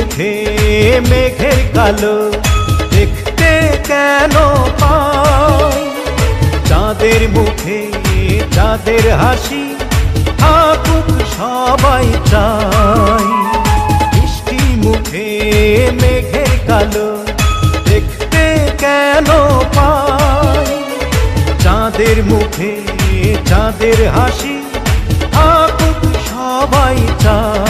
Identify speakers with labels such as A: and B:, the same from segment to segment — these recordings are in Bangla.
A: মুখে মেঘের কালো দেখতে কেন চাঁদের মুখে, চাঁদের হাসি থাকুক সবাই চাই। মিষ্টি মুখে মেঘের কালো দেখতে কেন চাঁদের মুখে, চাঁদের হাসি থাকুক সবাই চাই।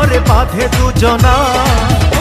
B: যদি রে মনের মতন সুন্দর যায় কোটির জীবন
A: সানায়ের সুরে ঘর বাঁধে দুজনা।